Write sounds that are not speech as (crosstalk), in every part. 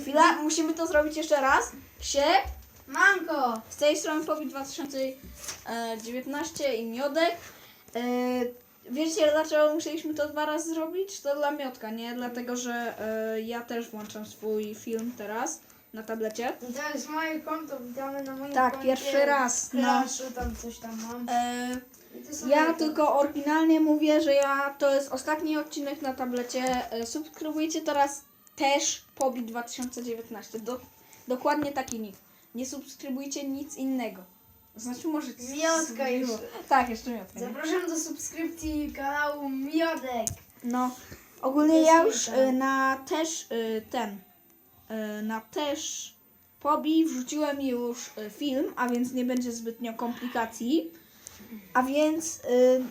Chwila, musimy to zrobić jeszcze raz. Sie, Manko! z tej strony Pobi 2019 i Miodek. E, wiecie dlaczego musieliśmy to dwa razy zrobić? To dla Miodka, nie? Dlatego, że e, ja też włączam swój film teraz na tablecie. To jest moje konto, witamy na moim Tak, koncie. pierwszy raz, no. Tam coś tam mam. E, I to są Ja moje tylko oryginalnie mówię, że ja to jest ostatni odcinek na tablecie. E, Subskrybujcie teraz też Pobi 2019. Do, dokładnie taki nick. Nie subskrybujcie nic innego. Znaczy może Miotka jeszcze. Tak, jeszcze miotka. nie? Zapraszam do subskrypcji kanału Miodek. No, ogólnie ja już e, na też e, ten e, na też Pobi wrzuciłem już e, film, a więc nie będzie zbytnio komplikacji. A więc y,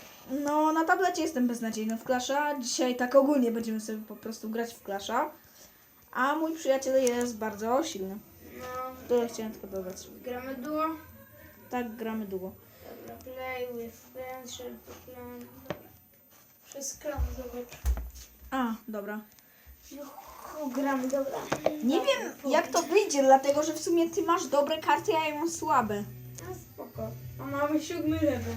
no na tablecie jestem beznadziejny w Clasha. Dzisiaj tak ogólnie będziemy sobie po prostu grać w Clasha. A mój przyjaciel jest bardzo silny. No, To chciałem tylko dodać. gramy duo. Tak gramy długo. Dobra, play with friends, share the plan. Przez klan, zobacz. A, dobra. Juhu, gramy, dobra. Nie wiem jak to wyjdzie, dlatego że w sumie ty masz dobre karty, a ja mam słabe. No spoko. A mamy siódmy level.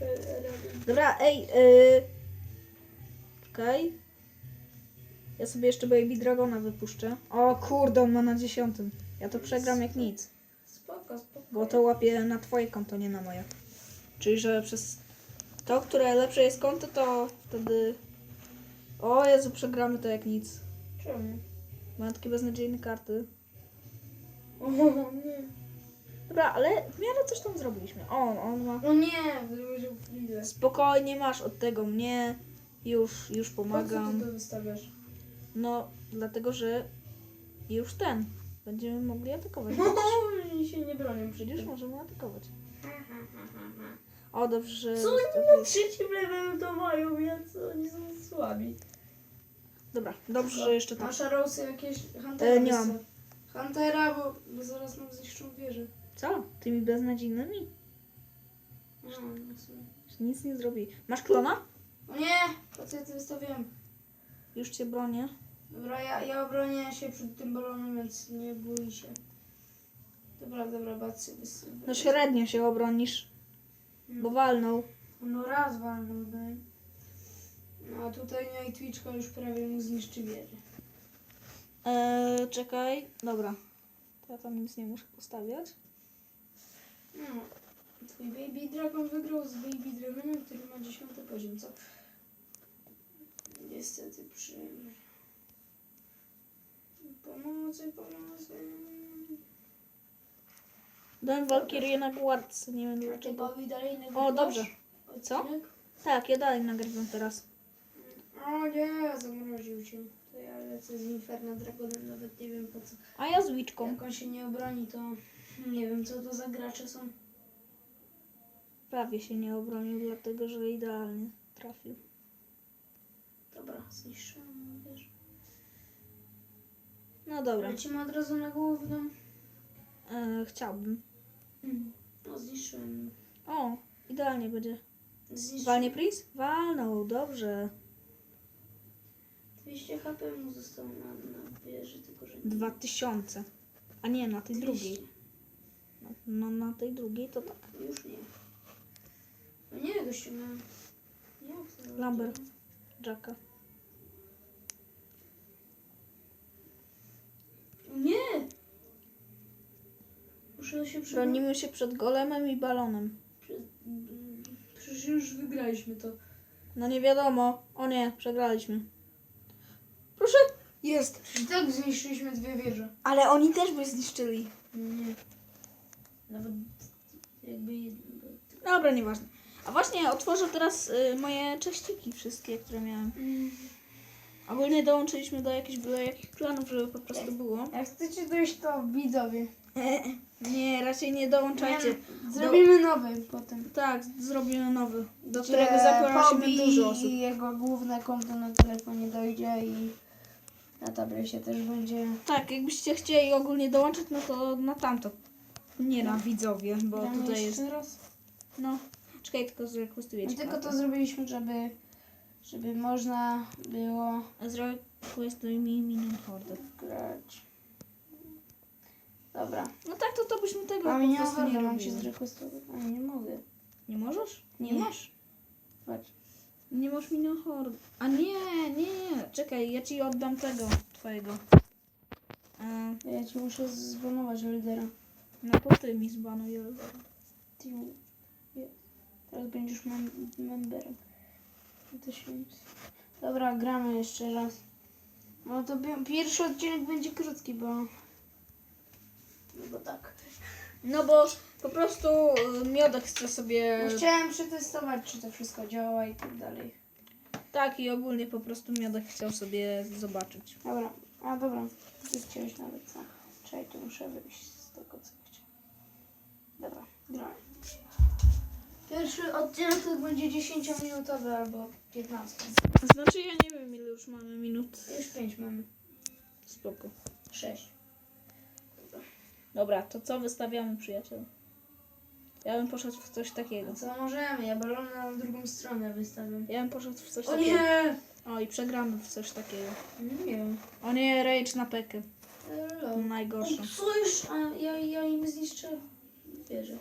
e, e, e, Dobra, ej, y... Czekaj. Ja sobie jeszcze Baby Dragona wypuszczę. O kurde, on ma na dziesiątym. Ja to przegram jak nic. Spoko, spoko. Bo to łapię na twoje konto, nie na moje. Czyli, że przez to, które lepsze jest konto, to wtedy... O Jezu, przegramy to jak nic. Czemu? Mam takie beznadziejne karty. O nie. Dobra, ale w miarę coś tam zrobiliśmy. O, on ma... O nie, wyłożył chwilę. Spokojnie masz od tego mnie. Już, już Po co pomagam. ty to wystawiasz? No, dlatego, że już ten. Będziemy mogli atakować. (laughs) Oni się nie bronią Przecież możemy atakować. (laughs) O, dobrze, że... Co oni na trzecim levelu to mają, więc oni są słabi. Dobra, dobrze, że jeszcze tak. Masz Arrowsy jakieś Huntera? E, nie mam. Huntera, bo, bo zaraz nam zniszczą wieżę. Co? Tymi beznadziejnymi? No, no sumie. Nic nie zrobi. Masz klona? O nie! Po co ja to wystawiłem? Już cię bronię. Dobra, ja, ja obronię się przed tym balonem, więc nie bój się. Dobra, dobra, bacy. No średnio się obronisz, bo walnął. No raz walnął, daj. No a tutaj Nightwitchka już prawie mu zniszczy wieżę. Eee, czekaj. Dobra. To ja tam nic nie muszę postawiać. No, twój Baby Dragon wygrał z Baby Dragonem, który ma 10 poziom, co? Niestety przyjemnie. Pomocy, pomocy. Dałem Walkirię na guardce, nie wiem Czy dlaczego. Dalej nagrywasz? O, dobrze. Co? Odcinek? Tak, ja dalej nagrywam teraz. O nie, zamroził się. To ja lecę z Inferno Dragonem, nawet nie wiem po co. A ja z Witchką. Jak on się nie obroni, to nie wiem co to za gracze są. Prawie się nie obronił, dlatego że idealnie trafił. Dobra, zniszczyłem. No dobra. Lecimy od razu na główną. Eee, chciałbym. No zniszczyłem. O, idealnie będzie. Zniszczyłem. Walnie Prince? Walnął, dobrze. 200 HP mu zostało na, na wieży, tylko że nie. 2000. A nie, na tej 200. drugiej. No, no na tej drugiej to tak. Już nie. No nie, gościu, no. Jak to? Lambert. Jacka. Nie! Muszę się przebrać. Bronimy się przed golemem i balonem. Przecież już wygraliśmy to. No nie wiadomo. O nie, przegraliśmy. Proszę. Jest. I tak zniszczyliśmy dwie wieże. Ale oni też by zniszczyli. Nie. Nawet jakby jedno. Dobra, nieważne. A właśnie otworzę teraz y, moje cześciki wszystkie, które miałem. Ogólnie dołączyliśmy do jakichś byle jakich planów, żeby po prostu było. Jak chcecie dojść, to widzowie. (laughs) Nie, raczej nie dołączajcie. Nie, Zrobimy nowy potem. Tak, zrobimy nowy, do którego zaprosimy Bobby dużo osób. I jego główne konto na telefonie dojdzie i na tablecie też będzie. Tak, jakbyście chcieli ogólnie dołączyć, no to na tamto. Nie na widzowie, bo Gramy tutaj jest. Raz. No, czekaj, tylko ci tylko to zrobiliśmy, żeby, żeby można było Zrekwestujmy mi minion hordę. grać. Dobra. No tak, to to byśmy tego A po nie prostu nie mam się robili. zrejestrować. A nie mogę. Nie możesz? Nie. Nie masz? Patrz. Nie masz minohord. A nie, nie, czekaj, ja ci oddam tego twojego. E, Ja ci muszę zbanować lidera. no to ty mi zbanuj Eldera. Ty, teraz będziesz mem memberem. To się... Dobra, gramy jeszcze raz. No to pi- pierwszy odcinek będzie krótki, bo... No bo tak. No bo po prostu y, Miodek chce sobie... No chciałem przetestować, czy to wszystko działa i tak dalej. Tak i ogólnie po prostu Miodek chciał sobie zobaczyć. Dobra, a dobra. Ty chciałeś nawet co? Czekaj, tu muszę wyjść z tego, co chciałem. Dobra, gramy. Pierwszy odcinek to będzie 10-minutowy albo 15. Znaczy ja nie wiem ile już mamy minut. Już 5 mamy. Spoko. 6. Dobra, to co wystawiamy przyjaciel? Ja bym poszedł w coś takiego. Co możemy? Ja balony na drugą stronę wystawiam. Ja bym poszedł w coś O takiego. nie! O i przegramy w coś takiego. Nie. O nie, rage na pekę. Hello. Najgorsze. Co już? A ja, ja im zniszczę wieżę.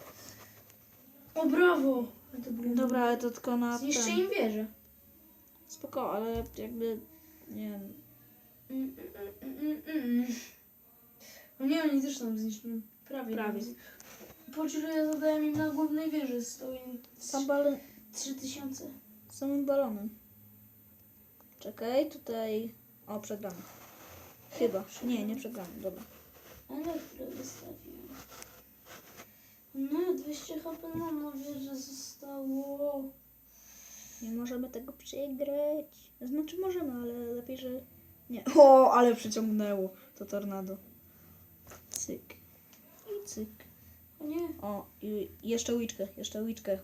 O brawo! A to było- Dobra, ale to tylko na Zniszczę ten. im wieżę. Spoko, ale jakby nie wiem. Mm, mm, mm, mm, mm. O nie, oni też tam zniszczą. Prawie. Prawie. Po czym ja zadałem im na głównej wieży. Stoi Sam balon, 3000. samym balonem. Czekaj, tutaj. O, przegramy. Chyba. Nie, nie przegramy. Dobra. Ale które wystawiłem. No, 200 HP mam na wieży zostało. Nie możemy tego przegrać. Znaczy możemy, ale lepiej, że nie. (laughs) O, ale przyciągnęło to tornado. Cyk. I cyk. O nie. O, i jeszcze łyczkę, jeszcze łyczkę.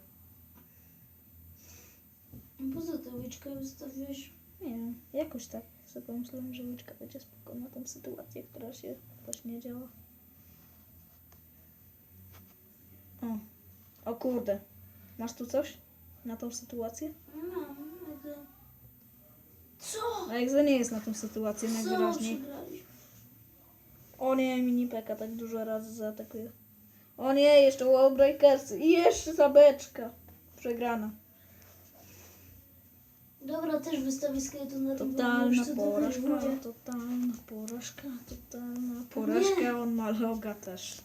Po co tę łyczkę wystawiłeś? Nie wiem, jakoś tak sobie pomyślałem, że łyczka będzie spoko na tą sytuację, która się właśnie działa. O, o kurde. Masz tu coś na tą sytuację? Mam, ale... Co? A jak za nie jest na tą sytuację Co najwyraźniej. przegraliśmy? O nie, mini peka tak dużo razy zaatakuje. O nie, jeszcze wallbreakersy i jeszcze zabeczka. Przegrana. Dobra, też wystawię skeleton na Totalna porażka, totalna porażka, totalna porażka. On ma loga też.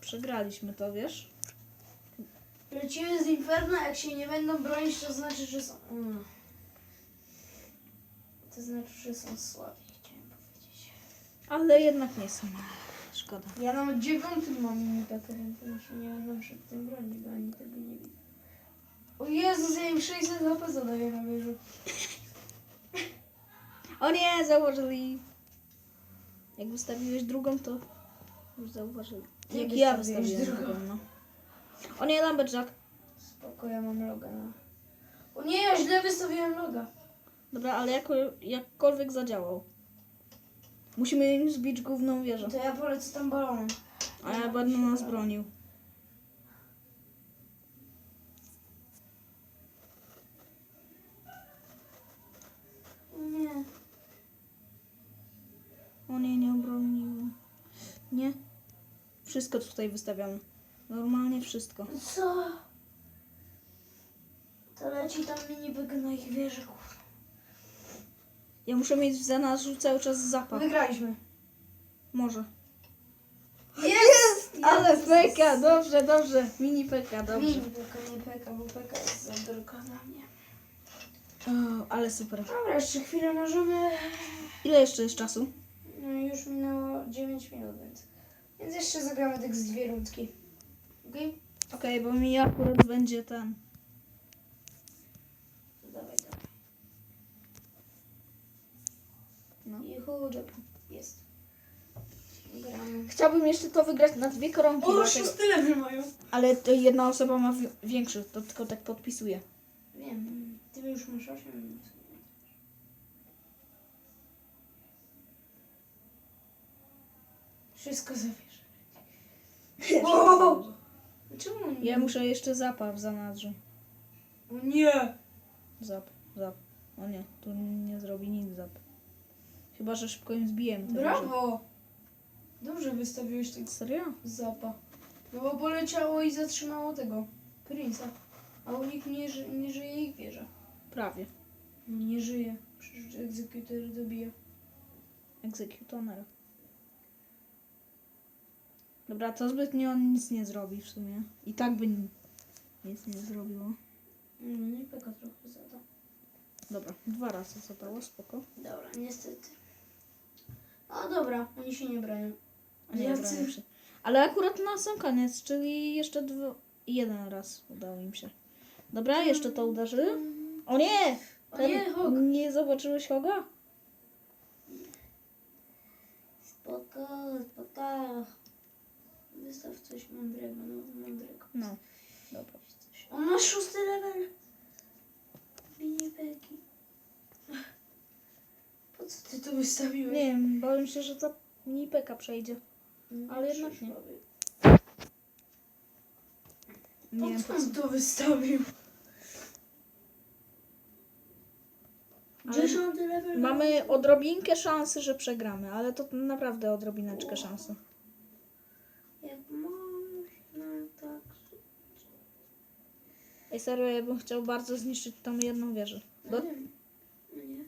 Przegraliśmy to, wiesz? Lecimy z Inferno, jak się nie będą bronić, to znaczy, że są... Mm. To znaczy, że są słabi, chciałem powiedzieć. Ale jednak nie są. Szkoda. Ja nawet dziewiątym mam imitakę, więc się nie będą przed tym bronić, bo oni tego nie widzą. O Jezus, ja im 600 HP zadaję na wieżu. O nie, zauważyli. Jak wystawiłeś drugą, to już zauważyli. Ty Jak ja wystawiłem drugą, no. O nie, Lumberjack. Spoko, ja mam loga na... O nie, ja źle wystawiłem loga. Dobra, ale jako, jakkolwiek zadziałał. Musimy im zbić główną wieżę. To ja polecę tam balonem. A ja będę nas bronił. O nie. O nie, nie obronił. Nie? Wszystko tutaj wystawiamy. Normalnie wszystko. Co? To leci tam mini byk na ich wieży, kurwa. Ja muszę mieć w zanadrzu cały czas zapach. Wygraliśmy. Może. Jest! Ale peka, dobrze, dobrze. Mini peka, dobrze. Mini byka, nie peka, bo peka jest za droga na mnie. O, ale super. Dobra, jeszcze chwilę możemy... Ile jeszcze jest czasu? No już minęło 9 minut, więc... Więc jeszcze zagramy tak z dwie rundki. Okej? Okej, bo mi akurat będzie ten. Dawaj, dawaj. No. Juhu, dobra. Jest. Gramy. Chciałbym jeszcze to wygrać na dwie koronki. dlatego- tyle mają. Ale to jedna osoba ma wi- większy, to tylko tak podpisuje. Wiem, ty już masz 8 minut. Wszystko zabierze. Wow! Czemu nie? Ja muszę jeszcze zapach w zanadrzu. O nie! Zap, zap. O nie, tu nie zrobi nic zap. Chyba, że szybko im zbijemy. tę wieżę. Brawo! Dobrze wystawiłeś tego Serio? zapa. No bo poleciało i zatrzymało tego. Prince'a. A u nich nie, ży nie żyje ich wieża. Prawie. No nie żyje. Przecież egzekutor dobija. Egzekutoner. Dobra, to zbytnio on nic nie zrobi w sumie. I tak by ni- nic nie zrobiło. No nie peka trochę za to. Dobra, dwa razy zadało, spoko. Dobra, niestety. A dobra, oni się nie. A nie, Jacy- bronią się. Ale akurat na sam koniec, czyli jeszcze dwa, jeden raz udało im się. Dobra, jeszcze to uderzy. O nie! O Ten- nie, Hog. Nie zobaczyłeś Hoga? Spoko, spoko. Wystaw coś mądrego, no mądrego. No. Dobra. Coś. On ma szósty level. Mini peki. Po co ty to wystawiłeś? Nie wiem, bałem się, że to mini peka przejdzie. No, ale jednak nie. Nie wiem po co co. on to wystawił? Ale Dziesiąty level. Mamy odrobinkę szansy, że przegramy, ale to naprawdę odrobineczkę szansy. Jak można tak... Ej, serio, ja bym chciał bardzo zniszczyć tą jedną wieżę. Do... No wiem. No nie.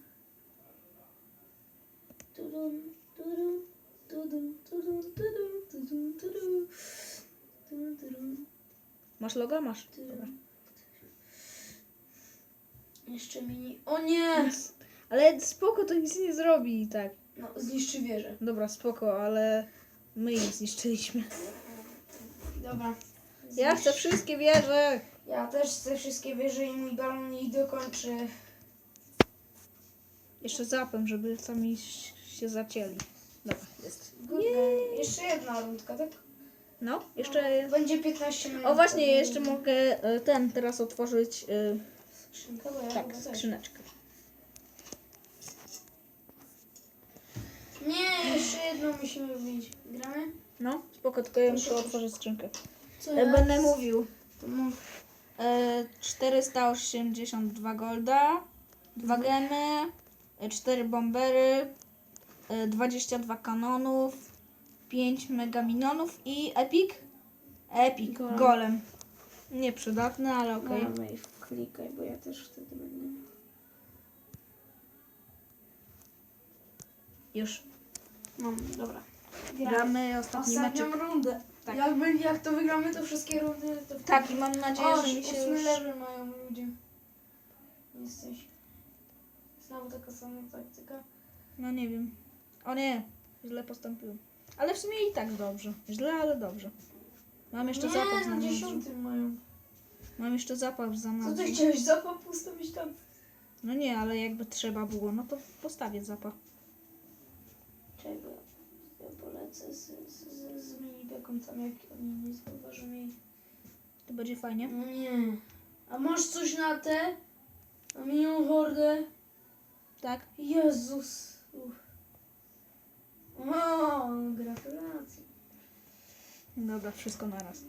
Tudum, tudum, tudum, tudum, tudum, tudum, tudum. Tudum, tudum, Masz loga? Masz. Dobra. Jeszcze mini... O nie! Ale spoko, to nic nie zrobi i tak. No, zniszczy wieżę. Dobra, spoko, ale my jej zniszczyliśmy. Dobra. Ja chcę wszystkie wieże! Ja też chcę wszystkie wieże i mój balon ich dokończy. Jeszcze zapem, żeby sami się zacięli. Dobra, jest. Kurde, jeszcze jedna rundka, tak? No, jeszcze... Będzie 15 minut. O właśnie, jeszcze mogę e, ten teraz otworzyć... e, Skrzynkę, bo ja Tak, chyba też. skrzyneczkę. Nie, jeszcze jedną musimy wybić. Gramy? No, spoko, tylko ja muszę otworzyć skrzynkę. Co E, Będę mówił. To mów. E, 482 golda, 2 gemy, 4 bombery, e, 22 kanonów, 5 megaminonów i epic? Epic, Golem. golem. Nieprzydatne, ale okej. Dawaj, klikaj, bo ja też wtedy będę. Już Mam, dobra. gramy ostatni Ostatnią meczek. rundę. Tak. Jak, jak to wygramy, to wszystkie rundy to. Tak, i mam nadzieję, o, że mi się już... level mają ludzie. Jesteś. Znowu taka sama taktyka. No nie wiem. O nie, źle postąpiłem. Ale w sumie i tak dobrze. Źle, ale dobrze. Mam jeszcze zapach Nie, za na nadzą. dziesiątym mają. Mam jeszcze zapach za Co nadzą. ty chciałeś zapach postawić tam? No nie, ale jakby trzeba było, no to postawię zapach. Czego? Ja polecę z, minibeką tam, jak oni nie zauważą jej. To będzie fajnie. No nie. A masz coś na te? Na minią hordę? Tak? Jezus. Uff. O, gratulacje. Dobra, wszystko naraz.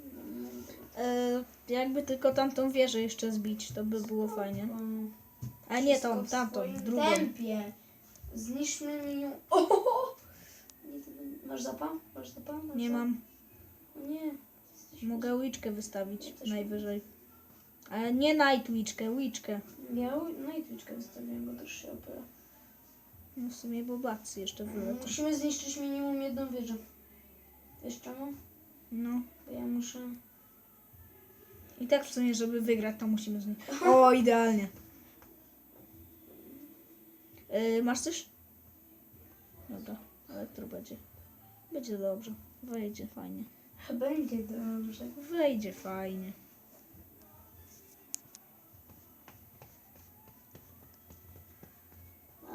E, jakby tylko tamtą wieżę jeszcze zbić, to by było fajnie. A nie tą, tamtą, drugą. tempie. Zniszczmy minią. (laughs) O! Masz zapa? Masz zapa? Masz Nie mam. Nie. Mogę łyczkę wystawić Ja też najwyżej. Ale nie night witchkę, witchkę. Ja no i twiczkę wystawiłem, bo też się opera. No w sumie bobacy jeszcze wylecą. Musimy zniszczyć minimum jedną wieżę. Wiesz czemu? No. Bo ja muszę... I tak w sumie, żeby wygrać, to musimy zniszczyć. (laughs) O, idealnie. E, masz coś? Dobra, elektro będzie. Będzie dobrze. Wejdzie fajnie. Będzie dobrze. Wejdzie fajnie.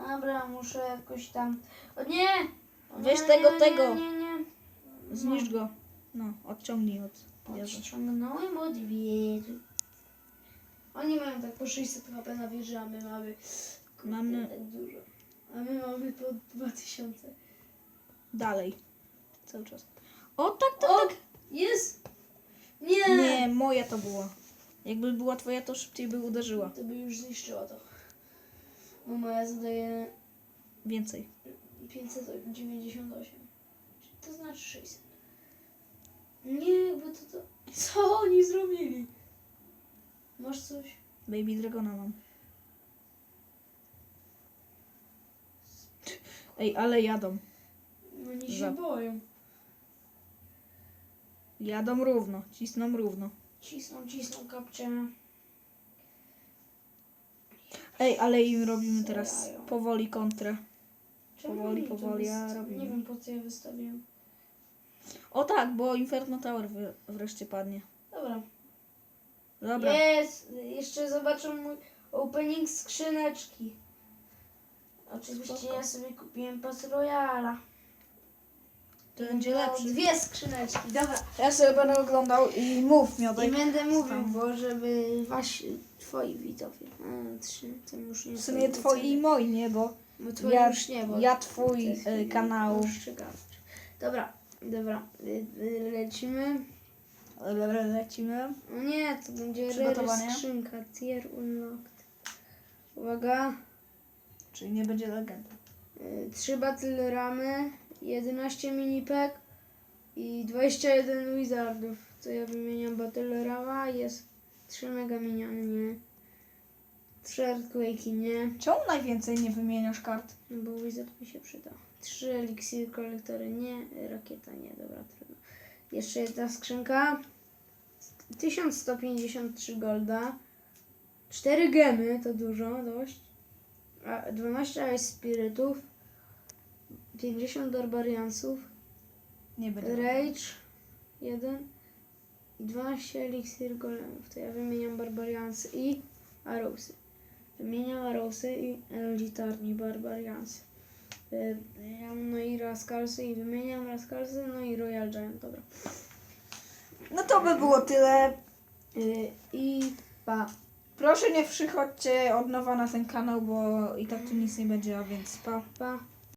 Dobra, muszę jakoś tam... O nie! O nie, Weź nie, tego, nie, tego. Nie, nie, nie. Zniszcz go. No, odciągnij od wieży. Odciągnąłem od wieży. Oni mają tak po 600 HP na wieży, a my mamy... Kurde, Mamy- tak dużo. A my mamy po 2000. Dalej. Cały czas. O, tak, tak, O! tak. Jest! Nie! Nie, moja to była. Jakby była twoja, to szybciej by uderzyła. To by już zniszczyła to. Bo moja zadaje Więcej. 598. To znaczy 600. Nie, bo to to... Co oni zrobili? Masz coś? Baby Dragona mam. Ej, ale jadą. Oni się Za- boją. Jadą równo, cisną równo. Cisną, cisną kapcie. Ej, ale im robimy teraz powoli kontrę. Czemu Powoli, to powoli, a wysta- robimy. Nie wiem po co ja wystawiłem. O tak, bo Inferno Tower wr- wreszcie padnie. Dobra. Dobra, Jest! Jeszcze zobaczą mój opening skrzyneczki. Oczywiście Spoko. ja sobie kupiłem Pass Royala. To będzie lepszy. Dwie skrzyneczki, dobra. Ja sobie będę oglądał i mów I miodek. będę mówił, bo żeby wasi, twoi widzowie, a trzy, to już nie W sumie twoi i moi, nie, bo Bo twoi ja- już nie, bo ja twój, y, kanał. Dobra, dobra, y, y, lecimy. le- lecimy. O nie, to będzie Przygotowanie? rare skrzynka, tier unlocked. Uwaga, Czyli nie będzie legenda. y, trzy battle ramy, 11 minipek i 21 wizardów. To ja wymieniam battle rama, jest 3 mega miniony, nie. 3 earthquake'i, nie. Czemu najwięcej nie wymieniasz kart? No bo wizard mi się przyda. 3 eliksir kolektory, nie. Rakieta, nie. Dobra, trudno. Jeszcze jedna skrzynka. 1153 golda. 4 gemy, to dużo, dość. A 12 ice spirytów. 50 barbariansów. Nie będzie. Rage 1 i 12 eliksir golemów. To ja wymieniam barbariansy i arrowsy. Wymieniam arrowsy i elitarni barbariansy. Y, Wymieniam no i raskalsy i wymieniam raskalsy, no i royal giant, dobra. No to by było tyle. Y, I pa. Proszę nie przychodźcie od nowa na ten kanał, bo i tak tu nic nie będzie, a więc pa. Pa.